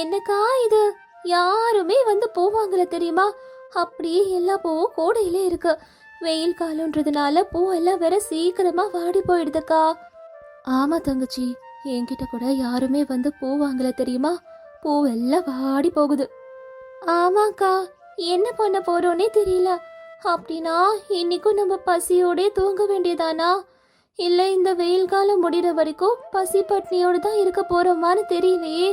என்னக்கா இது? யாருமே வந்து போவாங்களே தெரியுமா? அப்படியே எல்லா பூவும் கோடையிலே இருக்கு. வெயில் காலம்ன்றதுனால பூவெல்லாம் வேற சீக்கிரமா வாடி போயிடுதுக்கா. ஆமா தங்கச்சி என்கிட்ட கூட யாருமே வந்து பூ வாங்கல தெரியுமா? பூவெல்லாம் வாடி போகுது. ஆமாக்கா என்ன பண்ண போறோன்னே தெரியல. அப்படின்னா இன்னைக்கும் நம்ம பசியோடே தூங்க வேண்டியதானா? இல்ல இந்த வெயில் காலம் முடிகிற வரைக்கும் பசி பட்னியோட தான் இருக்க போறோமான்னு தெரியலையே.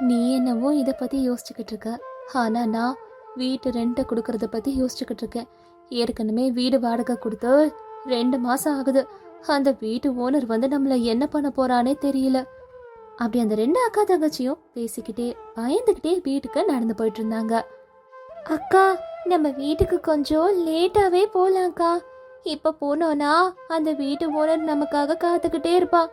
நீ என்னவோ இதை பத்தி யோசிச்சுக்கிட்டு இருக்க. ஆனா நான் வீட்டு ரெண்ட்டை கொடுக்கறத பத்தி யோசிச்சுக்கிட்டு இருக்கேன். ஏற்கனவே வீடு வாடகை கொடுத்து ரெண்டு மாசம் ஆகுது. அந்த வீட்டு ஓனர் வந்து நம்மள என்ன பண்ண போறானே தெரியல. அப்படி அந்த ரெண்டு அக்கா தங்கச்சியும் பேசிக்கிட்டே பயந்துக்கிட்டே வீட்டுக்கு நடந்து போயிட்டு இருந்தாங்க. அக்கா நம்ம வீட்டுக்கு கொஞ்சம் லேட்டாவே போலாம்க்கா. இப்ப போனோம்னா அந்த வீட்டு ஓனர் நமக்காக காத்துக்கிட்டே இருப்பான்.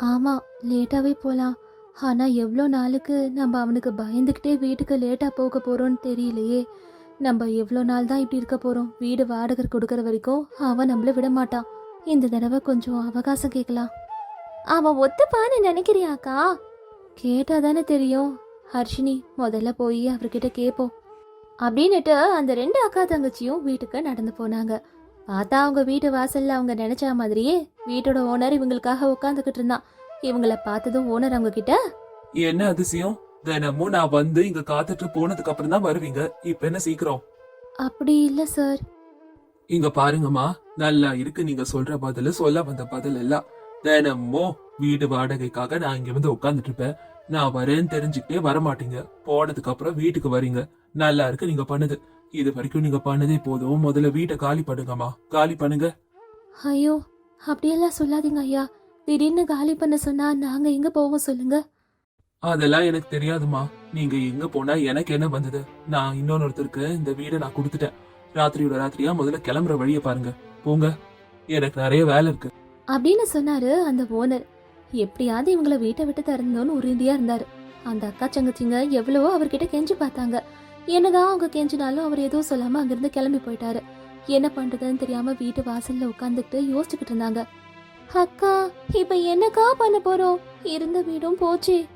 ஆமா லேட்டாவே போலாம். ஆனால் எவ்வளோ நாளுக்கு நம்ம அவனுக்கு பயந்துக்கிட்டே வீட்டுக்கு லேட்டாக போக போகிறோம்னு தெரியலையே. நம்ம எவ்வளோ நாள் தான் இப்படி இருக்க போகிறோம் வீடு வாடகை கொடுக்குற வரைக்கும் அவன் நம்மள விட மாட்டான். இந்த தடவை கொஞ்சம் அவகாசம் கேட்கலாம். அவன் ஒத்துப்பான்னு நினைக்கிறியாக்கா? கேட்டால் தானே தெரியும். ஹர்ஷினி முதல்ல போய் அவர்கிட்ட கேட்போம். அப்படின்னுட்டு அந்த ரெண்டு அக்கா தங்கச்சியும் வீட்டுக்கு நடந்து போனாங்க. பார்த்தா அவங்க வீட்டு வாசல்ல அவங்க நினைச்ச மாதிரியே வீட்டோட ஓனர் இவங்களுக்காக உட்காந்துக்கிட்டு இருந்தான். இவங்கள பார்த்ததும் ஓனர் அவங்க கிட்ட என்ன அதிசயம்? தினமும் நான் வந்து இங்க காத்துட்டு போனதுக்கு அப்புறம் தான் வருவீங்க. இப்ப என்ன சீக்கிரம்? அப்படி இல்ல சார் இங்க பாருங்கம்மா நல்லா இருக்கு. நீங்க சொல்ற பதில் சொல்ல வந்த பதில் எல்லாம். தினமும் வீடு வாடகைக்காக நான் இங்க வந்து உட்கார்ந்துட்டு இருப்பேன். நான் வரேன்னு தெரிஞ்சுக்கிட்டே வர மாட்டீங்க போனதுக்கு அப்புறம் வீட்டுக்கு வரீங்க. நல்லா இருக்கு நீங்க பண்ணது. இது வரைக்கும் நீங்க பண்ணதே போதும். முதல்ல வீட்டை காலி பண்ணுங்கம்மா. காலி பண்ணுங்க. ஐயோ அப்படியெல்லாம் சொல்லாதீங்க ஐயா. திடீர்னு காலி பண்ண சொன்னா நாங்க எங்க போவோம் சொல்லுங்க? அதெல்லாம் எனக்கு தெரியாதுமா நீங்க எங்க போனா எனக்கு என்ன வந்தது? நான் இன்னொருத்தருக்கு இந்த வீடை நான் கொடுத்துட்டேன். ராத்திரியோட ராத்திரியா முதல்ல கிளம்புற வழியை பாருங்க. போங்க. எனக்கு நிறைய வேலை இருக்கு. அப்படின்னு சொன்னாரு அந்த ஓனர். எப்படியாவது இவங்கள வீட்டை விட்டு திறந்தோன்னு உறுதியா இருந்தாரு. அந்த அக்கா சங்கச்சிங்க எவ்வளவோ அவர்கிட்ட கெஞ்சி பார்த்தாங்க. என்னதான் அவங்க கெஞ்சினாலும் அவர் எதுவும் சொல்லாம அங்கிருந்து கிளம்பி போயிட்டாரு. என்ன பண்றதுன்னு தெரியாம வீட்டு வாசல்ல உட்காந்துக்கிட்டு யோசிச்சுக்கிட்டு இருந்தாங்க. அக்கா இப்ப என்னக்கா பண்ண போறோம் இருந்த வீடும் போச்சு.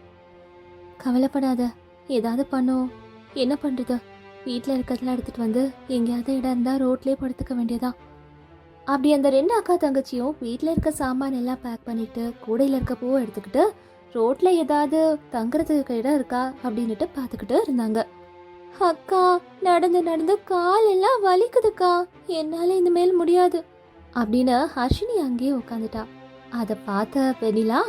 கவலைப்படாத ஏதாவது பண்ணோம் என்ன பண்றது? வீட்டில் இருக்கிறதெல்லாம் எடுத்துட்டு வந்து எங்கேயாவது இடம் இருந்தா ரோட்லயே படுத்துக்க வேண்டியதா? அப்படி அந்த ரெண்டு அக்கா தங்கச்சியும் வீட்டில் இருக்க சாமான் எல்லாம் பேக் பண்ணிட்டு கூடையில் இருக்க பூவை எடுத்துக்கிட்டு ரோட்ல ஏதாவது தங்குறதுக்கு இடம் இருக்கா அப்படின்னுட்டு பார்த்துக்கிட்டு இருந்தாங்க. அக்கா நடந்து நடந்து கால் எல்லாம் வலிக்குதுக்கா. என்னால இனிமேல் முடியாது. அப்படின்னு ஹர்ஷினி அங்கேயே உட்காந்துட்டா அதை பார்த்த வெனிலா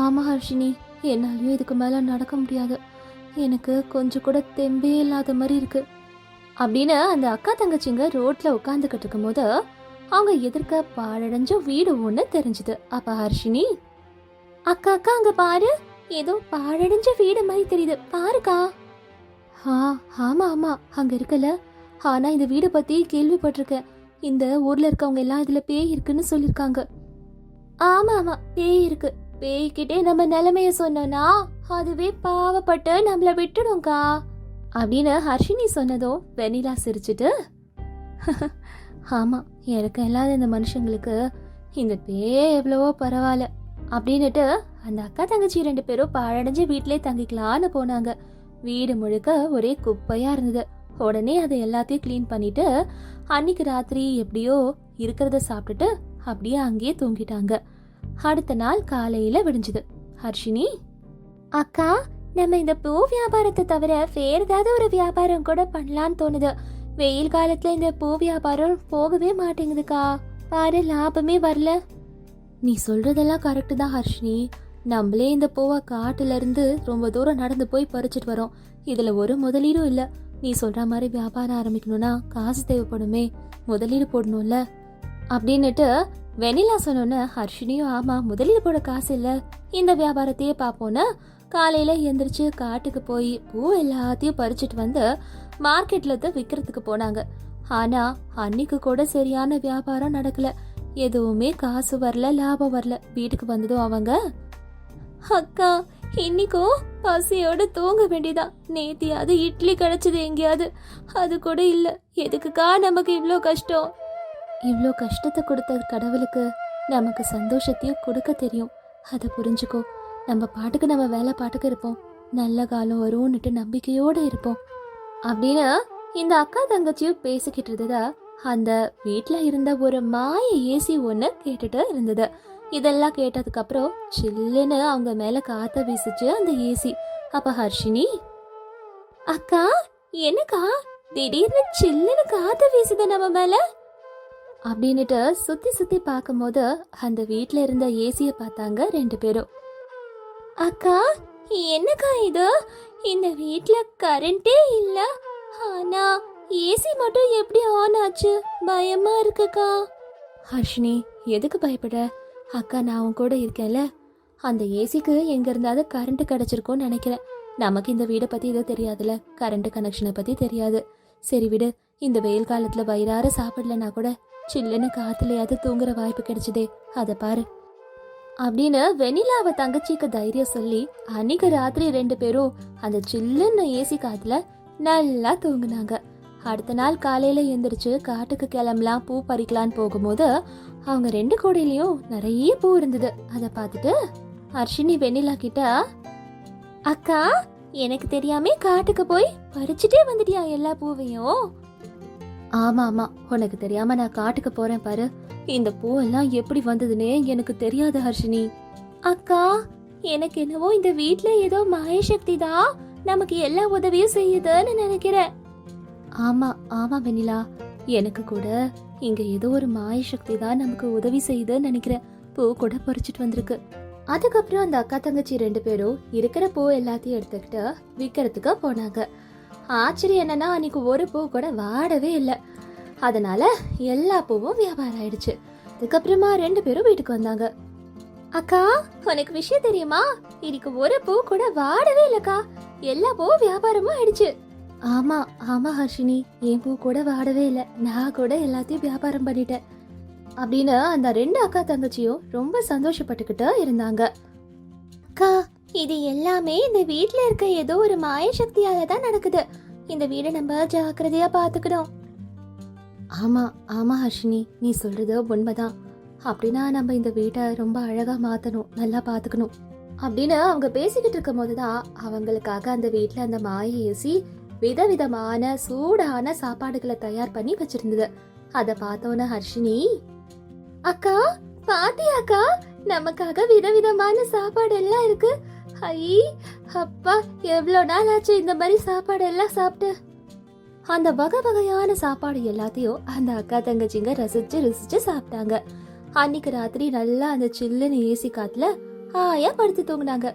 ஆமாம் ஹர்ஷினி என்னாலையும் இதுக்கு மேலே நடக்க முடியாது. எனக்கு கொஞ்சம் கூட தெம்பே இல்லாத மாதிரி இருக்கு. அப்படின்னு அந்த அக்கா தங்கச்சிங்க ரோட்டில் உட்காந்துக்கிட்டு இருக்கும்போது அவங்க எதிர்க்க பாழடைஞ்ச வீடு ஒன்று தெரிஞ்சுது. அப்போ ஹர்ஷினி அக்கா அக்கா அங்கே பாரு. ஏதோ பாழடைஞ்ச வீடு மாதிரி தெரியுது. பாருக்கா. ஆ ஆமாம் ஆமாம் அங்கே இருக்கல ஆனால் இந்த வீடை பற்றி கேள்விப்பட்டிருக்கேன். இந்த ஊர்ல இருக்கவங்க எல்லாம் இதுல பேய் இருக்குன்னு சொல்லிருக்காங்க. ஆமா ஆமா பேய் இருக்கு. பேய்கிட்டே நம்ம நிலைமைய சொன்னோம்னா அதுவே பாவப்பட்டு நம்மள விட்டுடும்க்கா. அப்படின்னு ஹர்ஷினி சொன்னதும் வெனிலா சிரிச்சுட்டு ஆமா எனக்கு இல்லாத இந்த மனுஷங்களுக்கு இந்த பேயே எவ்வளவோ பரவாயில்ல அப்படின்னுட்டு அந்த அக்கா தங்கச்சி ரெண்டு பேரும் பாழடைஞ்சு வீட்டிலே தங்கிக்கலான்னு போனாங்க. வீடு முழுக்க ஒரே குப்பையா இருந்தது. உடனே அதை எல்லாத்தையும் க்ளீன் பண்ணிட்டு அன்னைக்கு ராத்திரி எப்படியோ இருக்கிறத சாப்பிட்டுட்டு அப்படியே அங்கேயே தூங்கிட்டாங்க. அடுத்த நாள் காலையில விடிஞ்சுது. ஹர்ஷினி? அக்கா நம்ம இந்த பூ வியாபாரத்தை தவிர வேற ஏதாவது ஒரு வியாபாரம் கூட பண்ணலான்னு தோணுது. வெயில் காலத்துல இந்த பூ வியாபாரம் போகவே மாட்டேங்குதுக்கா. பாரு லாபமே வரல. நீ சொல்றதெல்லாம் கரெக்டு தான் ஹர்ஷினி. நம்மளே இந்த பூவை காட்டுல இருந்து ரொம்ப தூரம் நடந்து போய் பறிச்சிட்டு வரோம். இதுல ஒரு முதலீடும் இல்ல. நீ சொல்ற மாதிரி வியாபாரம் ஆரம்பிக்கணும்னா காசு தேவைப்படுமே முதலீடு போடணும்ல? அப்படின்னுட்டு வெனிலா சொன்னோன்னு ஹர்ஷினியும் ஆமா முதலீடு போட காசு இல்ல. இந்த வியாபாரத்தையே பார்ப்போன்னு காலையில எந்திரிச்சு காட்டுக்கு போய் பூ எல்லாத்தையும் பறிச்சிட்டு வந்து மார்க்கெட்ல தான் விற்கிறதுக்கு போனாங்க. ஆனா அன்னைக்கு கூட சரியான வியாபாரம் நடக்கல. எதுவுமே காசு வரல லாபம் வரல. வீட்டுக்கு வந்ததும் அவங்க அக்கா இன்னைக்கும் பசியோட தூங்க வேண்டியதா? நேத்தியாவது இட்லி கிடைச்சது எங்கேயாவது. அது கூட இல்ல. எதுக்குக்கா நமக்கு இவ்வளோ கஷ்டம்? இவ்வளோ கஷ்டத்தை கொடுத்த கடவுளுக்கு நமக்கு சந்தோஷத்தையும் கொடுக்க தெரியும். அதை புரிஞ்சுக்கோ. நம்ம பாட்டுக்கு நம்ம வேலை பாட்டுக்கு இருப்போம். நல்ல காலம் வரும்னுட்டு நம்பிக்கையோடு இருப்போம். அப்படின்னு இந்த அக்கா தங்கச்சியும் பேசிக்கிட்டு இருந்ததா? அந்த வீட்டில் இருந்த ஒரு மாய ஏசி ஒன்று கேட்டுட்டு இருந்தது. இதெல்லாம் கேட்டதுக்கப்புறம் சில்லுன்னு அவங்க மேலே காத்த வீசுச்சு அந்த ஏசி. அப்போ ஹர்ஷினி அக்கா என்னக்கா? திடீர்னு சில்லுன்னு காத்த வீசுது நம்ம மேலே? அப்படின்னுட்டு சுத்தி சுத்தி பார்க்கும்போது அந்த வீட்டில் இருந்த ஏசியை பார்த்தாங்க ரெண்டு பேரும். அக்கா என்னக்கா இது? இந்த வீட்டில் கரண்ட்டே இல்லை. ஆனா ஏசி மட்டும் எப்படி ஆன் ஆச்சு? பயமா இருக்குக்கா. ஹர்ஷினி எதுக்கு பயப்பட? அக்கா நான் உன் கூட இருக்கேன்ல. அந்த ஏசிக்கு எங்கே இருந்தாவது கரண்ட் கிடச்சிருக்கோன்னு நினைக்கிறேன். நமக்கு இந்த வீடை பற்றி எதுவும் தெரியாதுல்ல. கரண்ட் கனெக்ஷனை பற்றி தெரியாது. சரி விடு இந்த வெயில் காலத்தில் வயிறார சாப்பிடலனா கூட சில்லுன்னு காற்றுலையாவது தூங்குற வாய்ப்பு கிடைச்சதே. அதை பாரு. அப்படின்னு வெனிலாவை தங்கச்சிக்கு தைரியம் சொல்லி அன்னைக்கு ராத்திரி ரெண்டு பேரும் அந்த சில்லுன்னு ஏசி காத்துல நல்லா தூங்குனாங்க. அடுத்த நாள் காலையில எந்திரிச்சு காட்டுக்கு கிளம்பலாம் பூ பறிக்கலான்னு போகும்போது அவங்க ரெண்டு கூடையிலையும் நிறைய பூ இருந்தது. அதை பார்த்துட்டு ஹர்ஷினி வெண்ணிலா கிட்ட அக்கா எனக்கு தெரியாம காட்டுக்கு போய் பறிச்சுட்டே வந்துட்டியா எல்லா பூவையும்? ஆமா ஆமா. உனக்கு தெரியாம நான் காட்டுக்கு போறேன் பாரு. இந்த பூ எல்லாம் எப்படி வந்ததுன்னே எனக்கு தெரியாது ஹர்ஷினி. அக்கா எனக்கு என்னவோ இந்த வீட்ல ஏதோ மாயசக்தி தான் நமக்கு எல்லா உதவியும் செய்யுதுன்னு நினைக்கிறேன். ஆமா ஆமா வெண்ணிலா. எனக்கு கூட இங்க ஏதோ ஒரு மாய சக்தி தான் நமக்கு உதவி செய்யுதுன்னு நினைக்கிறேன் பூ கூட பறிச்சுட்டு வந்திருக்கு. அதுக்கப்புறம் அந்த அக்கா தங்கச்சி ரெண்டு பேரும் இருக்கிற பூ எல்லாத்தையும் எடுத்துக்கிட்டு விற்கிறதுக்கு போனாங்க. ஆச்சரியம் என்னன்னா அன்னைக்கு ஒரு பூ கூட வாடவே இல்லை. அதனால எல்லா பூவும் வியாபாரம் ஆயிடுச்சு. அதுக்கப்புறமா ரெண்டு பேரும் வீட்டுக்கு வந்தாங்க. அக்கா உனக்கு விஷயம் தெரியுமா? இன்னைக்கு ஒரு பூ கூட வாடவே இல்லக்கா. எல்லா பூவும் வியாபாரமும் ஆயிடுச்சு. ஆமா ஆமா ஹர்ஷினி என் பூ கூட வாடவே இல்லை. நான் கூட எல்லாத்தையும் வியாபாரம் பண்ணிட்டேன். அப்படின்னு அந்த ரெண்டு அக்கா தங்கச்சியும் ரொம்ப சந்தோஷப்பட்டுக்கிட்டு இருந்தாங்க. அக்கா இது எல்லாமே இந்த வீட்ல இருக்க ஏதோ ஒரு மாய சக்தியால தான் நடக்குது. இந்த வீடை நம்ம ஜாக்கிரதையா பாத்துக்கணும் ஆமா ஆமா ஹர்ஷினி நீ சொல்றது உண்மைதான். அப்படின்னா நம்ம இந்த வீட்டை ரொம்ப அழகா மாத்தணும் நல்லா பாத்துக்கணும் அப்படின்னு அவங்க பேசிக்கிட்டு இருக்கும் போதுதான் அவங்களுக்காக அந்த வீட்டுல அந்த மாய ஏசி விதவிதமான சூடான சாப்பாடுகளை தயார் பண்ணி வச்சிருந்தது. அத பார்த்தோன்ன ஹர்ஷினி அக்கா பாத்தியா அக்கா நமக்காக விதவிதமான சாப்பாடு எல்லாம் இருக்கு. ஐ அப்பா எவ்வளோ நாள் ஆச்சு இந்த மாதிரி சாப்பாடு எல்லாம் சாப்பிட்டு? அந்த வகை வகையான சாப்பாடு எல்லாத்தையும் அந்த அக்கா தங்கச்சிங்க ரசிச்சு ருசிச்சு சாப்பிட்டாங்க. அன்னைக்கு ராத்திரி நல்லா அந்த சில்லுன்னு ஏசி காத்துல ஆயா படுத்து தூங்கினாங்க.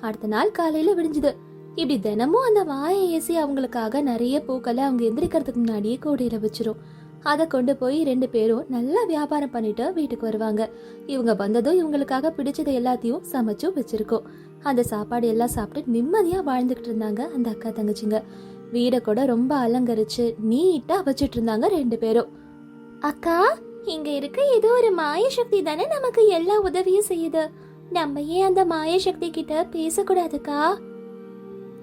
அடுத்த நாள் காலையில விடிஞ்சுது. இப்படி தினமும் அந்த வாயை ஏசி அவங்களுக்காக நிறைய பூக்களை அவங்க எந்திரிக்கிறதுக்கு முன்னாடியே கூடையில் வச்சிரும். அதை கொண்டு போய் ரெண்டு பேரும் நல்லா வியாபாரம் பண்ணிட்டு வீட்டுக்கு வருவாங்க. இவங்க வந்ததும் இவங்களுக்காக பிடிச்சது எல்லாத்தையும் சமைச்சும் வச்சிருக்கோம். அந்த சாப்பாடு எல்லாம் சாப்பிட்டு நிம்மதியா வாழ்ந்துகிட்டு இருந்தாங்க அந்த அக்கா தங்கச்சிங்க. வீடை கூட ரொம்ப அலங்கரிச்சு நீட்டா வச்சிட்டு இருந்தாங்க ரெண்டு பேரும். அக்கா இங்க இருக்க ஏதோ ஒரு மாய சக்தி தானே நமக்கு எல்லா உதவியும் செய்யுது. நம்ம ஏன் அந்த மாய சக்தி கிட்ட பேசக்கூடாதுக்கா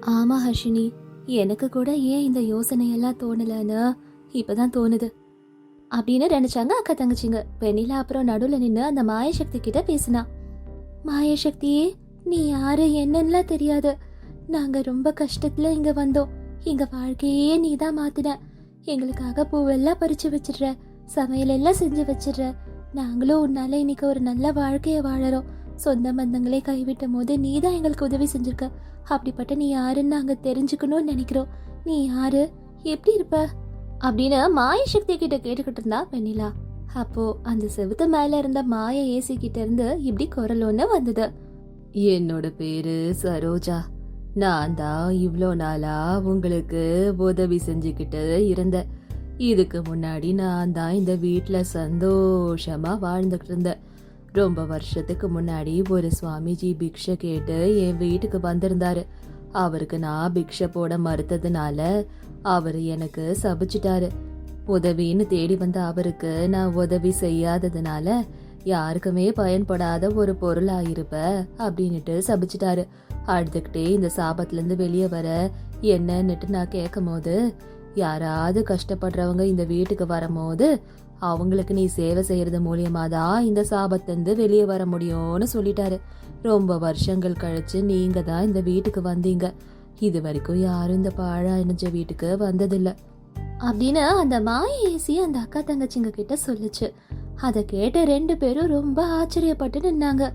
ஆமா ஹர்ஷினி. எனக்கு கூட ஏன் இந்த யோசனையெல்லாம் தோணலன்னு இப்பதான் தோணுது. அப்படின்னு நினைச்சாங்க அக்கா தங்கச்சிங்க. வெண்ணிலா அப்புறம் நடுவுல நின்று அந்த மாயசக்தி கிட்ட பேசினா மாயசக்தியே நீ யாரு என்னன்னுலாம் தெரியாது. நாங்க ரொம்ப கஷ்டத்துல இங்க வந்தோம். எங்க வாழ்க்கையே நீ தான் மாத்தின. எங்களுக்காக பூவெல்லாம் பறிச்சு வச்சிடுற. சமையல் எல்லாம் செஞ்சு வச்சிடுற. நாங்களும் உன்னால இன்னைக்கு ஒரு நல்ல வாழ்க்கைய வாழறோம். சொந்த பந்தங்களே கைவிட்டும் போது நீ தான் எங்களுக்கு உதவி செஞ்சிருக்க. அப்படிப்பட்ட நீ யாருன்னு நாங்க தெரிஞ்சுக்கணும்னு நினைக்கிறோம். நீ யாரு? எப்படி இருப்ப? அப்படின்னு மாய சக்தி கிட்ட கேட்டுக்கிட்டு இருந்தா வெண்ணிலா. அப்போ அந்த செவுத்து மேல இருந்த மாய ஏசி கிட்ட இருந்து இப்படி குரல் ஒண்ணு வந்தது. என்னோட பேரு சரோஜா. நான் தான் இவ்வளோ நாளா உங்களுக்கு உதவி செஞ்சுக்கிட்டு இருந்தேன். இதுக்கு முன்னாடி நான் தான் இந்த வீட்டில் சந்தோஷமா வாழ்ந்துகிட்டு இருந்தேன். ரொம்ப வருஷத்துக்கு முன்னாடி ஒரு சுவாமிஜி பிக்ஷை கேட்டு என் வீட்டுக்கு வந்திருந்தாரு. அவருக்கு நான் பிக்ஷை போட மறுத்ததுனால அவர் எனக்கு சபிச்சிட்டாரு. உதவின்னு தேடி வந்த அவருக்கு நான் உதவி செய்யாததுனால யாருக்குமே பயன்படாத ஒரு பொருளா இருப்ப அப்படின்னுட்டு சபிச்சிட்டாரு. அடுத்துக்கிட்டே இந்த சாபத்துலேருந்து வெளியே வர என்னன்னுட்டு நான் கேட்கும் போது யாராவது கஷ்டப்படுறவங்க இந்த வீட்டுக்கு வரும்போது அவங்களுக்கு நீ சேவை செய்யறது மூலியமா தான் இந்த சாபத்திலிருந்து வெளியே வர முடியும்னு சொல்லிட்டாரு. ரொம்ப வருஷங்கள் கழிச்சு நீங்க தான் இந்த வீட்டுக்கு வந்தீங்க. இது வரைக்கும் யாரும் இந்த பாழா இணைஞ்ச வீட்டுக்கு வந்ததில்ல. அப்படின்னு அந்த மாய ஏசி அந்த அக்கா தங்கச்சிங்க கிட்ட சொல்லுச்சு. அதை கேட்ட ரெண்டு பேரும் ரொம்ப ஆச்சரியப்பட்டு நின்னாங்க.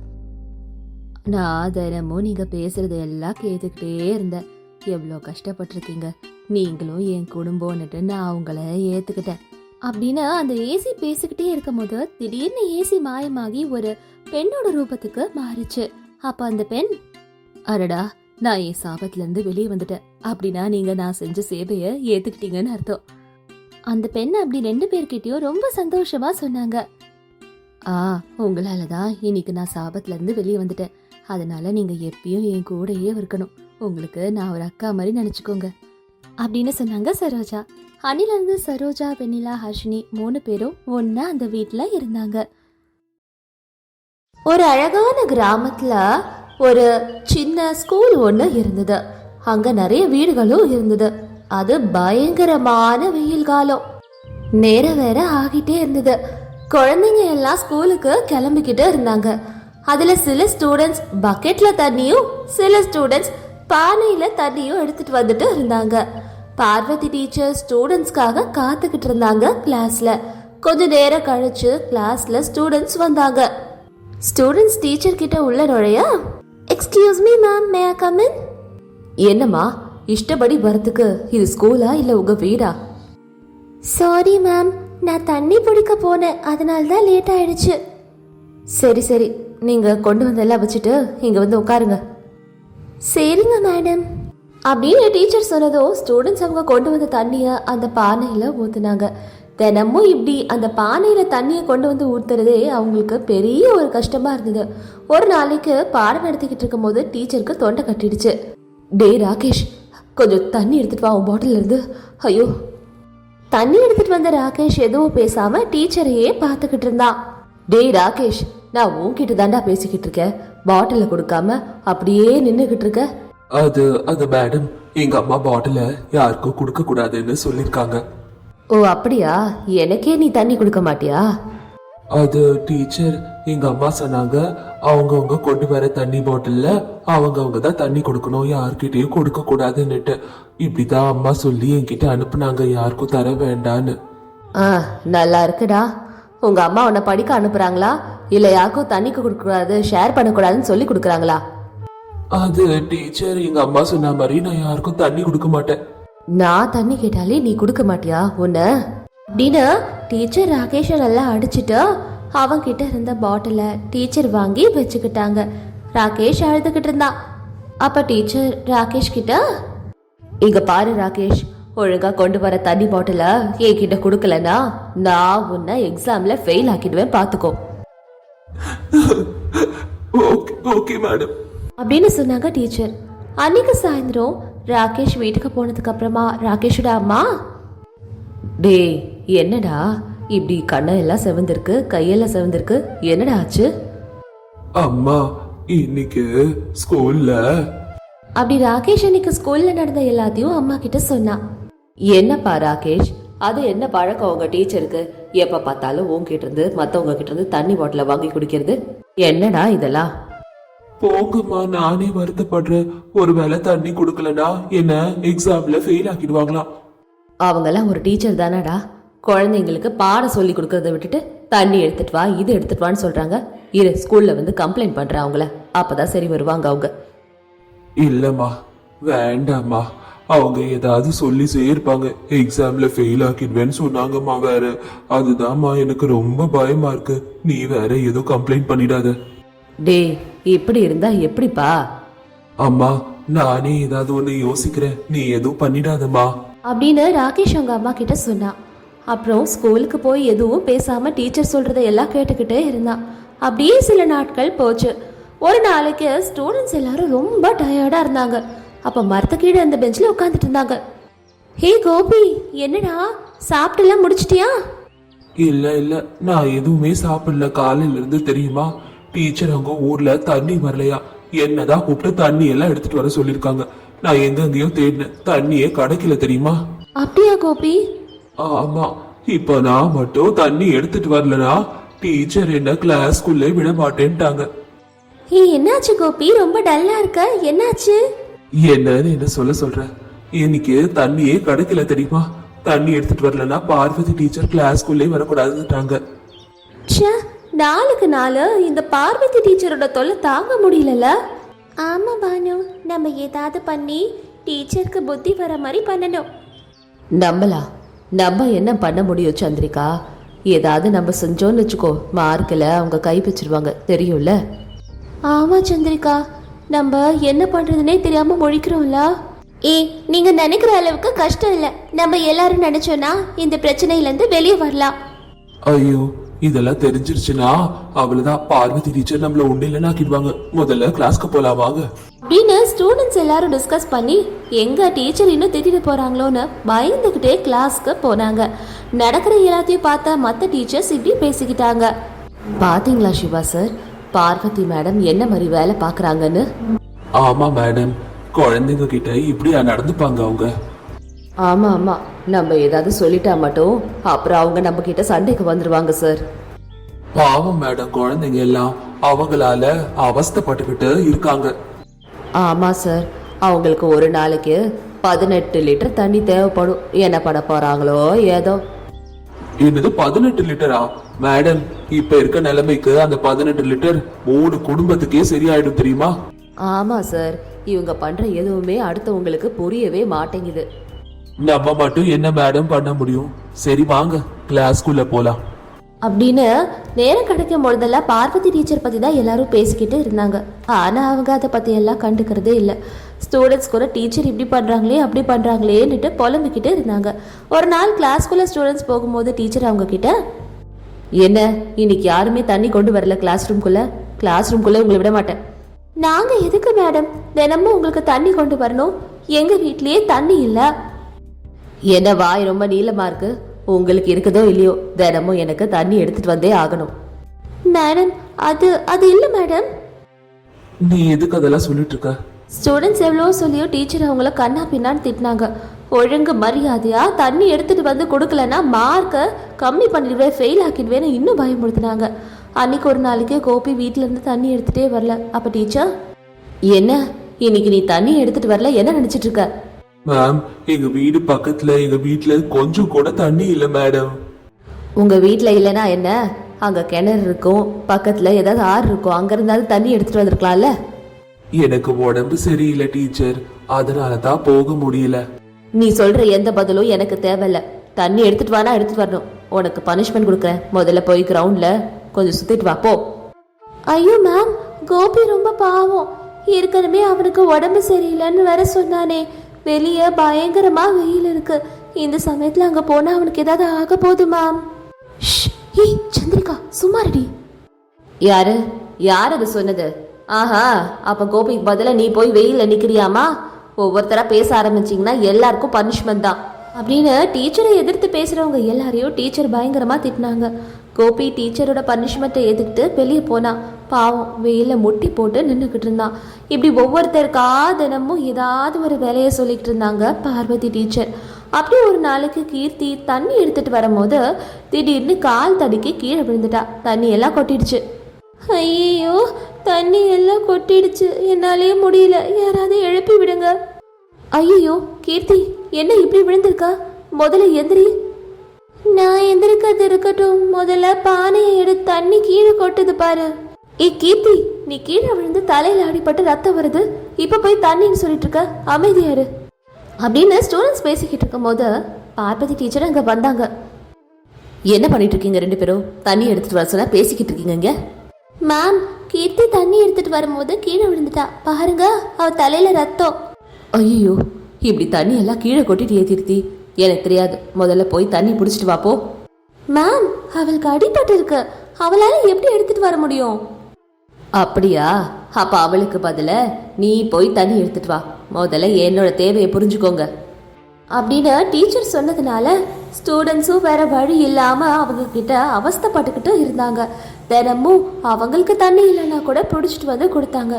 நான் தினமும் நீங்க பேசுறது எல்லாம் கேட்டுக்கிட்டே இருந்தேன். எவ்வளோ கஷ்டப்பட்டிருக்கீங்க? நீங்களும் என் குடும்பம்னுட்டு நான் அவங்கள ஏத்துக்கிட்டேன். அப்படின்னு அந்த ஏசி பேசிக்கிட்டே இருக்கும் போது திடீர்னு ஏசி மாயமாகி ஒரு பெண்ணோட ரூபத்துக்கு மாறிச்சு. அப்ப அந்த பெண் அடடா நான் என் சாபத்துல இருந்து வெளியே வந்துட்டேன். அப்படின்னா நீங்க நான் செஞ்ச சேவையை ஏத்துக்கிட்டீங்கன்னு அர்த்தம். அந்த பெண் அப்படி ரெண்டு பேர்கிட்டயும் ரொம்ப சந்தோஷமா சொன்னாங்க. ஆ உங்களால தான் இன்னைக்கு நான் சாபத்துல இருந்து வெளியே வந்துட்டேன். அதனால நீங்க எப்பயும் என் கூடயே இருக்கணும். உங்களுக்கு நான் ஒரு அக்கா மாதிரி நினச்சிக்கோங்க. அப்படின்னு சொன்னாங்க சரோஜா. அன்னில சரோஜா வெண்ணிலா ஹர்ஷினி மூணு பேரும் ஒண்ணா அந்த வீட்டில் இருந்தாங்க. ஒரு அழகான கிராமத்தில் ஒரு சின்ன ஸ்கூல் ஒன்று இருந்தது. அங்கே நிறைய வீடுகளும் இருந்தது. அது பயங்கரமான வெயில் காலம். நேரம் வேற ஆகிட்டே இருந்தது. குழந்தைங்க எல்லாம் ஸ்கூலுக்கு கிளம்பிக்கிட்டு இருந்தாங்க. அதில் சில ஸ்டூடெண்ட்ஸ் பக்கெட்டில் தண்ணியும் சில ஸ்டூடெண்ட்ஸ் பானையில தண்ணியும் எடுத்துட்டு வந்துட்டு இருந்தாங்க. பார்வதி டீச்சர் ஸ்டூடெண்ட்ஸ்க்காக காத்துக்கிட்டு இருந்தாங்க கிளாஸ்ல கொஞ்ச நேரம் கழிச்சு கிளாஸ்ல ஸ்டூடெண்ட்ஸ் வந்தாங்க. ஸ்டூடெண்ட்ஸ் டீச்சர் கிட்ட உள்ள நுழைய excuse me ma'am may come in என்னம்மா இஷ்டப்படி வரதுக்கு இது ஸ்கூலா இல்ல உங்க வீடா? சாரி மேம் நான் தண்ணி பிடிக்க போனேன் அதனால தான் லேட் ஆயிடுச்சு. சரி சரி நீங்க கொண்டு வந்தெல்லாம் வச்சுட்டு இங்க வந்து உட்காருங்க. சரிங்க மேடம் அப்படின்னு டீச்சர் சொன்னதும் ஸ்டூடெண்ட்ஸ் அவங்க கொண்டு வந்த தண்ணியை அந்த பானையில் ஊற்றுனாங்க தினமும் இப்படி அந்த பானையில் தண்ணியை கொண்டு வந்து ஊற்றுறதே அவங்களுக்கு பெரிய ஒரு கஷ்டமாக இருந்தது. ஒரு நாளைக்கு பாடம் நடத்திக்கிட்டு இருக்கும்போது டீச்சருக்கு தொண்டை கட்டிடுச்சு. டேய் ராகேஷ் கொஞ்சம் தண்ணி எடுத்துட்டு வா உன் பாட்டிலேருந்து ஐயோ. தண்ணி எடுத்துட்டு வந்த ராகேஷ் எதுவும் பேசாமல் டீச்சரையே பார்த்துக்கிட்டு இருந்தான். டேய் ராகேஷ் நான் உன்கிட்ட தாண்டா பேசிக்கிட்டு இருக்கேன். பாட்டில கொடுக்காம அப்படியே நின்னுகிட்டு இருக்க? அது அது மேடம் எங்க அம்மா பாட்டில யாருக்கும் கொடுக்க கூடாதுன்னு சொல்லிருக்காங்க. ஓ அப்படியா? எனக்கே நீ தண்ணி கொடுக்க மாட்டியா? அது டீச்சர் எங்க அம்மா சொன்னாங்க அவங்கவங்க கொண்டு வர தண்ணி பாட்டில்ல அவங்கவங்க தான் தண்ணி கொடுக்கணும் யார்கிட்டயும் கொடுக்க கூடாதுன்னுட்டு. இப்படிதான் அம்மா சொல்லி என்கிட்ட அனுப்புனாங்க யாருக்கும் தர வேண்டான்னு. ஆ நல்லா இருக்குடா. உங்க அம்மா உன்னை படிக்க அனுப்புறாங்களா? இல்ல யாருக்கும் தண்ணிக்கு கொடுக்கக்கூடாது ஷேர் பண்ணக்கூடாதுன்னு சொல்லி கொடுக்குறாங்களா? அது டீச்சர் எங்க அம்மா சொன்ன மாதிரி நான் யாருக்கும் தண்ணி கொடுக்க மாட்டேன். நான் தண்ணி கேட்டாலே நீ கொடுக்க மாட்டியா உன்ன? அப்படின்னு டீச்சர் ராகேஷை நல்லா அடிச்சுட்டு அவங்க கிட்ட இருந்த பாட்டிலை டீச்சர் வாங்கி வச்சுக்கிட்டாங்க. ராகேஷ் அழுதுகிட்டு இருந்தான். அப்ப டீச்சர் ராகேஷ் கிட்ட இங்க பாரு ராகேஷ் ஒழுங்கா கொண்டு வர தண்ணி பாட்டில என்கிட்ட கொடுக்கலனா நான் உன்னை எக்ஸாம்ல ஃபெயில் ஆக்கிடுவேன் பாத்துக்கோ. Okay madam. அப்படின்னு சொன்னாங்க டீச்சர். அன்னைக்கு சாயந்தரம் ராகேஷ் வீட்டுக்கு போனதுக்கு அப்புறமா ராகேஷோட அம்மா டேய் என்னடா? இப்படி கண்ணெல்லாம் செவந்திருக்கு கையெல்லாம் செவந்திருக்கு என்னடா ஆச்சு? அம்மா இன்னைக்கு ஸ்கூல்ல. அப்படி ராகேஷ் அன்னைக்கு ஸ்கூல்ல நடந்த எல்லாத்தையும் அம்மா கிட்ட சொன்னான் என்னப்பா ராகேஷ்? அது என்ன பழக்கம் உங்க டீச்சருக்கு? எப்ப பார்த்தாலும் உங்ககிட்ட இருந்து மத்தவங்க கிட்ட இருந்து தண்ணி பாட்டில வாங்கி குடிக்கிறது? என்னடா இதெல்லாம் போங்கம்மா நானே வருத்தப்படுறேன். ஒருவேளை தண்ணி கொடுக்கலனா என்ன? எக்ஸாம்ல ஃபெயில் ஆக்கிடுவாங்களாம் அவங்கெல்லாம் ஒரு டீச்சர் தானடா. குழந்தைங்களுக்கு பாடம் சொல்லி கொடுக்கறத விட்டுட்டு தண்ணி எடுத்துட்டு வா இது எடுத்துட்டு வான்னு சொல்றாங்க. இரு ஸ்கூல்ல வந்து கம்ப்ளைண்ட் பண்றேன் அவங்கள. அப்பதான் சரி வருவாங்க அவங்க. இல்லம்மா வேண்டாம்மா. அவங்க ஏதாவது சொல்லி சேர்ப்பாங்க. எக்ஸாம்ல ஃபெயில் ஆக்கிடுவேன்னு சொன்னாங்கம்மா வேற. அதுதாம்மா எனக்கு ரொம்ப பயமா இருக்கு. நீ வேற ஏதோ கம்ப்ளைண்ட் பண்ணிடாத. டேய் இப்படி இருந்தா எப்படிப்பா? அம்மா நானே ஏதாவது ஒண்ணு யோசிக்கிறேன். நீ எதுவும் பண்ணிடாதம்மா. அப்படின்னு ராகேஷ் அவங்க அம்மா கிட்ட சொன்னான் அப்புறம் ஸ்கூலுக்கு போய் எதுவும் பேசாம டீச்சர் சொல்றதை எல்லாம் கேட்டுக்கிட்டே இருந்தான் அப்படியே சில நாட்கள் போச்சு. ஒரு நாளைக்கு ஸ்டூடெண்ட்ஸ் எல்லாரும் ரொம்ப டயர்டா இருந்தாங்க. அப்ப மரத்து கீழே அந்த பெஞ்சில் உட்காந்துட்டு இருந்தாங்க. ஹே கோபி என்னடா? சாப்பிட்டுலாம் முடிச்சிட்டியா? இல்ல இல்ல. நான் எதுவுமே சாப்பிடல. காலையில இருந்து தெரியுமா? டீச்சர் அங்க ஊர்ல தண்ணி வரலையா? என்னதான் கூப்பிட்டு தண்ணி எல்லாம் எடுத்துட்டு வர சொல்லிருக்காங்க நான் எங்கெங்கேயோ தேடினேன். தண்ணியே கிடைக்கல தெரியுமா? அப்படியா கோபி? ஆமா. இப்ப நான் மட்டும் தண்ணி எடுத்துட்டு வரலனா டீச்சர் என்ன கிளாஸ்க்குள்ளே விட மாட்டேன்ட்டாங்க ஏய் என்னாச்சு கோபி? ரொம்ப டல்லா இருக்க. என்னாச்சு? என்னன்னு என்ன சொல்ல சொல்ற? இன்னைக்கு தண்ணியே கிடைக்கல தெரியுமா? தண்ணி எடுத்துட்டு வரலனா பார்வதி டீச்சர் கிளாஸ்க்குள்ளே வரக்கூடாதுட்டாங்க ச்சே நாளுக்கு நாள் இந்த பார்வதி டீச்சரோட தொல்லை தாங்க முடியலல ஆமா பானு நம்ம ஏதாவது பண்ணி டீச்சருக்கு புத்தி வர மாதிரி பண்ணணும். நம்பலாம் நம்ம என்ன பண்ண முடியும் சந்திரிகா? ஏதாவது நம்ம செஞ்சோன்னு வச்சுக்கோ மார்க்கில் அவங்க கை வச்சிருவாங்க தெரியும்ல? ஆமா சந்திரிகா நம்ம என்ன பண்றதுனே தெரியாம முழிக்கிறோம்ல. ஏ நீங்க நினைக்கிற அளவுக்கு கஷ்டம் இல்ல. நம்ம எல்லாரும் நினைச்சோம்னா இந்த பிரச்சனையில இருந்து வெளியே வரலாம். ஐயோ இதெல்லாம் தெரிஞ்சிருச்சுன்னா அவ்வளவுதான் பார்வதி டீச்சர் நம்மள ஒண்ணு இல்லைன்னு ஆக்கிடுவாங்க. முதல்ல கிளாஸ்க்கு போலாம் வாங்க. அப்படின்னு ஸ்டூடெண்ட்ஸ் எல்லாரும் டிஸ்கஸ் பண்ணி எங்க டீச்சர் இன்னும் திட்டிட்டு போறாங்களோன்னு பயந்துகிட்டே கிளாஸ்க்கு போனாங்க. நடக்கிற எல்லாத்தையும் பார்த்தா மத்த டீச்சர்ஸ் இப்படி பேசிக்கிட்டாங்க. பாத்தீங்களா சிவா சார் பார்வதி மேடம் என்ன மாதிரி வேலை பார்க்கறாங்கன்னு? ஆமா மேடம். குழந்தைங்க கிட்ட இப்படியா நடந்துப்பாங்க அவங்க? ஆமா ஆமா. நம்ம ஏதாவது சொல்லிட்டா மட்டும் அப்புறம் அவங்க நம்ம கிட்ட சண்டைக்கு வந்துருவாங்க சார். பாவம் மேடம் குழந்தைங்க எல்லாம் அவங்களால அவஸ்தைப்பட்டுக்கிட்டு இருக்காங்க. ஆமா சார். அவங்களுக்கு ஒரு நாளைக்கு பதினெட்டு லிட்டர் தண்ணி தேவைப்படும். என்ன பண்ண போறாங்களோ ஏதோ. என்னது பதினெட்டு லிட்டரா? மேடம் இப்ப இருக்க நிலைமைக்கு அந்த பதினெட்டு லிட்டர் மூணு குடும்பத்துக்கே சரியாயிடும் தெரியுமா? ஆமா சார். இவங்க பண்ற எதுவுமே அடுத்தவங்களுக்கு புரியவே மாட்டேங்குது. நம்ம மட்டும் என்ன மேடம் பண்ண முடியும்? சரி வாங்க. கிளாஸ்க்குள்ள போலாம். அப்படின்னு நேரம் கிடைக்கும் பொழுதெல்லாம் பார்வதி டீச்சர் பத்தி தான் எல்லாரும் பேசிக்கிட்டு இருந்தாங்க. ஆனா அவங்க அதை பத்தி எல்லாம் கண்டுக்கிறதே இல்லை. ஸ்டூடெண்ட்ஸ் கூட டீச்சர் இப்படி பண்றாங்களே அப்படி பண்றாங்களேன்னுட்டு புலம்பிக்கிட்டு இருந்தாங்க. ஒரு நாள் கிளாஸ்க்குள்ள ஸ்டூடெண்ட்ஸ் போகும்போது டீச்சர் அவங்க கிட்ட என்ன இன்னைக்கு யாருமே தண்ணி கொண்டு வரல கிளாஸ் ரூம்குள்ள கிளாஸ் ரூம்குள்ள உங்களை விட மாட்டேன். நாங்க எதுக்கு மேடம் தினமும் உங்களுக்கு தண்ணி கொண்டு வரணும். எங்க வீட்லயே தண்ணி இல்ல. என்ன வாய் ரொம்ப நீளமா இருக்கு? உங்களுக்கு இருக்குதோ இல்லையோ தினமும் எனக்கு தண்ணி எடுத்துட்டு வந்தே ஆகணும். மேடம் அது அது இல்ல மேடம் நீ எதுக்கு அதெல்லாம் சொல்லிட்டு இருக்க? ஸ்டூடெண்ட்ஸ் எவ்வளோ சொல்லியோ டீச்சர் அவங்கள கண்ணா பின்னான்னு திட்டினாங்க. ஒழுங்கு மரியாதையா தண்ணி எடுத்துட்டு வந்து கொடுக்கலன்னா மார்க்கை கம்மி பண்ணிடுவேன் ஃபெயில் ஆக்கிடுவேன்னு இன்னும் பயமுறுத்துனாங்க. அன்னைக்கு ஒரு நாளைக்கு கோபி வீட்ல இருந்து தண்ணி எடுத்துட்டே வரல. அப்ப டீச்சர் என்ன? இன்னைக்கு நீ தண்ணி எடுத்துட்டு வரல? என்ன நினைச்சிட்டு இருக்க? மேம் எங்க வீடு பக்கத்துல எங்க வீட்ல கொஞ்சம் கூட தண்ணி இல்ல மேடம் உங்க வீட்ல இல்லைன்னா என்ன? அங்க கிணறு இருக்கும் பக்கத்துல ஏதாவது ஆறு இருக்கும் அங்க இருந்தாவது தண்ணி எடுத்துட்டு வந்திருக்கலாம்ல? எனக்கு உடம்பு சரியில்லை டீச்சர் அதனால தான் போக முடியல. நீ சொல்ற எந்த பதிலும் எனக்கு தேவையில்ல. தண்ணி எடுத்துட்டு வானா எடுத்துட்டு வரணும். உனக்கு பனிஷ்மெண்ட் கொடுக்குறேன். முதல்ல போய் கிரவுண்ட்ல கொஞ்சம் சுத்திட்டு வா போ. ஐயோ மேம் கோபி ரொம்ப பாவம். ஏற்கனவே அவனுக்கு உடம்பு சரியில்லைன்னு வேற சொன்னானே. வெளியே பயங்கரமா வெயில் இருக்கு. இந்த சமயத்துல அங்க போனா அவனுக்கு ஏதாவது ஆக போகுது மேம் ஏய் சந்திரிகா சும்மா ரெடி யாரு? யார் அது சொன்னது? ஆஹா அப்ப கோபிக்கு பதிலா நீ போய் வெயில்ல நிக்கிறியாமா? ஒவ்வொருத்தராக பேச ஆரம்பிச்சிங்கன்னா எல்லாருக்கும் பனிஷ்மெண்ட் தான். அப்படின்னு டீச்சரை எதிர்த்து பேசுகிறவங்க எல்லாரையும் டீச்சர் பயங்கரமாக திட்டினாங்க. கோபி டீச்சரோட பனிஷ்மெண்ட்டை எதிர்த்து வெளியே போனான் பாவம் வெயிலில் முட்டி போட்டு நின்றுக்கிட்டு இருந்தான். இப்படி ஒவ்வொருத்தருக்கா தினமும் ஏதாவது ஒரு வேலையை சொல்லிகிட்டு இருந்தாங்க பார்வதி டீச்சர் அப்படி ஒரு நாளைக்கு கீர்த்தி தண்ணி எடுத்துகிட்டு வரும்போது திடீர்னு கால் தடுக்கி கீழே விழுந்துட்டா. தண்ணி எல்லாம் கொட்டிடுச்சு. ஐயோ தண்ணி எல்லாம் கொட்டிடுச்சு. என்னாலே முடியல. யாராவது எழுப்பி விடுங்க. ஐயோ கீர்த்தி என்ன இப்படி விழுந்திருக்கா? முதல்ல எந்திரி. நான் எந்திரிக்கிறது இருக்கட்டும். முதல்ல பானையை எடுத்து தண்ணி கீழே கொட்டுது பாரு. ஏ கீர்த்தி நீ கீழே விழுந்து தலையில அடிபட்டு ரத்தம் வருது. இப்ப போய் தண்ணின்னு சொல்லிட்டு இருக்க. அமைதியாரு அப்படின்னு ஸ்டூடெண்ட்ஸ் பேசிக்கிட்டு இருக்கும்போது பார்வதி டீச்சர் அங்க வந்தாங்க. என்ன பண்ணிட்டு இருக்கீங்க ரெண்டு பேரும்? தண்ணி எடுத்துட்டு வர சொன்னா பேசிக்கிட்டு இருக்கீங்க மேம் கீர்த்தி தண்ணி எடுத்துட்டு வரும்போது கீழே விழுந்துட்டா. பாருங்க அவ தலையில ரத்தம். ஐயோ இப்படி தண்ணி எல்லாம் கீழே கொட்டிட்டு ஏத்திருத்தி எனக்கு தெரியாது. முதல்ல போய் தண்ணி பிடிச்சிட்டு வா போ. மேம் அவளுக்கு அடிபட்டு இருக்கு. அவளால எப்படி எடுத்துட்டு வர முடியும்? அப்படியா? அப்ப அவளுக்கு பதில நீ போய் தண்ணி எடுத்துட்டு வா. முதல்ல என்னோட தேவையை புரிஞ்சுக்கோங்க. அப்படின்னு டீச்சர் சொன்னதுனால ஸ்டூடெண்ட்ஸும் வேற வழி இல்லாம அவங்க கிட்ட அவஸ்தைப்பட்டுக்கிட்டு இருந்தாங்க. தினமும் அவங்களுக்கு தண்ணி இல்லைன்னா கூட பிடிச்சிட்டு வந்து கொடுத்தாங்க.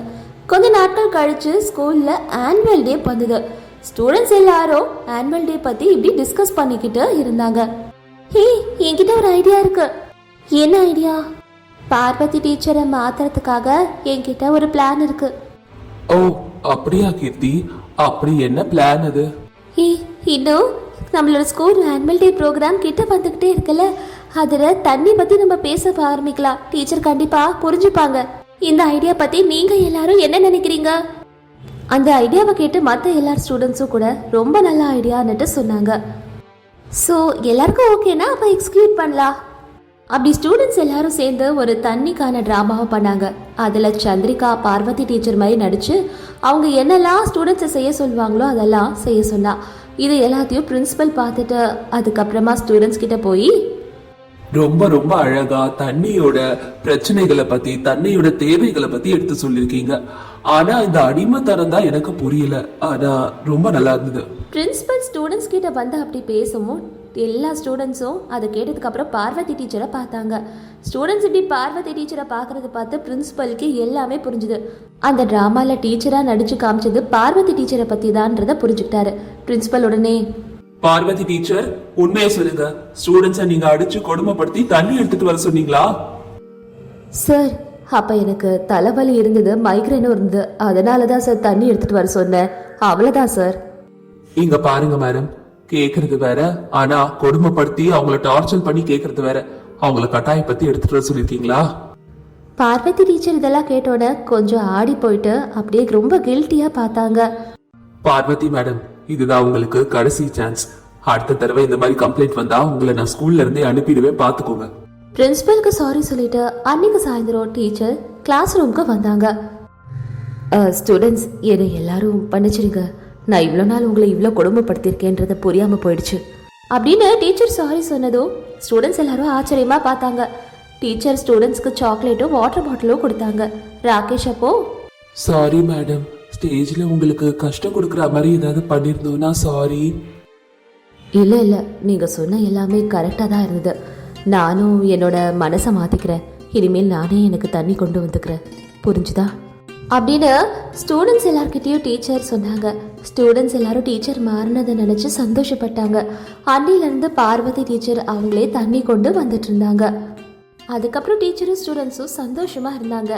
கொஞ்ச நாட்கள் கழிச்சு ஸ்கூல்ல ஆனுவல் டே வந்தது. ஸ்டூடெண்ட்ஸ் எல்லாரும் ஆனுவல் டே பத்தி இப்படி டிஸ்கஸ் பண்ணிக்கிட்டு இருந்தாங்க. ஹே என்கிட்ட ஒரு ஐடியா இருக்கு. என்ன ஐடியா பார்வதி டீச்சரை மாத்துறதுக்காக என்கிட்ட ஒரு பிளான் இருக்கு. ஓ அப்படியா கீர்த்தி? அப்படி என்ன பிளான் அது? இன்னும் நம்மளோட ஸ்கூல் ஆனுவல் டே ப்ரோக்ராம் கிட்ட வந்துக்கிட்டே இருக்குல்ல. அதில் தண்ணி பற்றி நம்ம பேச ஆரம்பிக்கலாம். டீச்சர் கண்டிப்பாக புரிஞ்சுப்பாங்க. இந்த ஐடியா பற்றி நீங்கள் எல்லாரும் என்ன நினைக்கிறீங்க? அந்த ஐடியாவை கேட்டு மற்ற எல்லா ஸ்டூடெண்ட்ஸும் கூட ரொம்ப நல்ல ஐடியான்னுட்டு சொன்னாங்க. ஸோ எல்லாருக்கும் ஓகேனா அப்போ எக்ஸ்கியூட் பண்ணலாம். அப்படி ஸ்டூடெண்ட்ஸ் எல்லாரும் சேர்ந்து ஒரு தண்ணிக்கான ட்ராமாவை பண்ணாங்க. அதில் சந்திரிகா பார்வதி டீச்சர் மாதிரி நடித்து அவங்க என்னெல்லாம் ஸ்டூடெண்ட்ஸை செய்ய சொல்லுவாங்களோ அதெல்லாம் செய்ய சொன்னா. இது எல்லாத்தையும் பிரின்சிபல் பார்த்துட்டு அதுக்கப்புறமா ஸ்டூடெண்ட்ஸ் கிட்ட போய் ரொம்ப ரொம்ப அழகா தண்ணியோட பிரச்சனைகளை பத்தி தண்ணியோட தேவைகளை பத்தி எடுத்து சொல்லிருக்கீங்க ஆனா இந்த அடிமைத்தனம் தான் எனக்கு புரியல. ஆனா ரொம்ப நல்லா இருந்தது. பிரின்சிபல் ஸ்டூடெண்ட்ஸ் கிட்ட வந்து அப்படி பேசவும் எல்லா ஸ்டூடெண்ட்ஸும் அதை கேட்டதுக்கு அப்புறம் பார்வதி டீச்சரை பார்த்தாங்க. ஸ்டூடெண்ட்ஸ் இப்படி பார்வதி டீச்சரை பார்க்கறத பார்த்து பிரின்சிபலுக்கு எல்லாமே புரிஞ்சுது. அந்த ட்ராமால டீச்சரா நடிச்சு காமிச்சது பார்வதி டீச்சரை பத்தி தான்றத புரிஞ்சுக்கிட்டாரு. பிரின்சிபல் உடனே பார்வதி டீச்சர் உண்மையை சொல்லுங்க. ஸ்டூடெண்ட்ஸை நீங்க அடிச்சு கொடுமைப்படுத்தி தண்ணி எடுத்துட்டு வர சொன்னீங்களா? சார் அப்ப எனக்கு தலைவலி இருந்தது மைக்ரேனும் இருந்தது. அதனால தான் சார் தண்ணி எடுத்துட்டு வர சொன்னேன். அவ்வளவுதான் சார் இங்க பாருங்க மேடம் கேக்குறது வேற. ஆனா கொடுமைப்படுத்தி அவங்கள டார்ச்சர் பண்ணி கேக்குறது வேற. அவங்கள கட்டாயப்படுத்தி எடுத்துட்டு வர சொல்லிருக்கீங்களா? பார்வதி டீச்சர் இதெல்லாம் கேட்டோட கொஞ்சம் ஆடி போயிட்டு அப்படியே ரொம்ப கில்ட்டியா பார்த்தாங்க. பார்வதி மேடம் இதுதான் உங்களுக்கு கடைசி சான்ஸ் அடுத்த தடவை இந்த மாதிரி கம்ப்ளைண்ட் வந்தா உங்களை நான் ஸ்கூல்ல இருந்தே அனுப்பிடுவேன் பாத்துக்கோங்க பிரின்சிபலுக்கு சாரி சொல்லிட்டு அன்னைக்கு சாயந்தரம் டீச்சர் கிளாஸ் ரூம்க்கு வந்தாங்க. ஸ்டூடெண்ட்ஸ் என்னை எல்லாரும் பண்ணிச்சிருங்க நான் இவ்வளோ நாள் உங்களை இவ்வளோ கொடுமைப்படுத்தியிருக்கேன்றது புரியாமல் போயிடுச்சு. அப்படின்னு டீச்சர் சாரி சொன்னதும் ஸ்டூடெண்ட்ஸ் எல்லாரும் ஆச்சரியமாக பார்த்தாங்க. டீச்சர் ஸ்டூடெண்ட்ஸ்க்கு சாக்லேட்டும் வாட்டர் பாட்டிலும் கொடுத்தாங்க. ராகேஷ் அப்போ சாரி மேடம் ஸ்டேஜ்ல உங்களுக்கு கஷ்டம் கொடுக்குற மாதிரி ஏதாவது பண்ணிருந்தோம்னா சாரி இல்லை இல்லை. நீங்கள் சொன்ன எல்லாமே கரெக்டாக தான் இருந்தது. நானும் என்னோட மனசை மாற்றிக்கிறேன் இனிமேல் நானே எனக்கு தண்ணி கொண்டு வந்துக்கிறேன். புரிஞ்சுதா? அப்படின்னு ஸ்டூடெண்ட்ஸ் எல்லார்கிட்டயும் டீச்சர் சொன்னாங்க. ஸ்டூடெண்ட்ஸ் எல்லாரும் டீச்சர் மாறினதை நினச்சி சந்தோஷப்பட்டாங்க. அன்னிலேருந்து பார்வதி டீச்சர் அவங்களே தண்ணி கொண்டு வந்துட்டு இருந்தாங்க அதுக்கப்புறம் டீச்சரும் ஸ்டூடெண்ட்ஸும் சந்தோஷமாக இருந்தாங்க.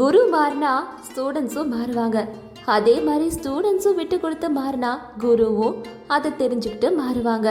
குரு மாறினா ஸ்டூடெண்ட்ஸும் மாறுவாங்க. அதே மாதிரி ஸ்டூடெண்ட்ஸும் விட்டு கொடுத்து மாறினா குருவும் அதை தெரிஞ்சுக்கிட்டு மாறுவாங்க.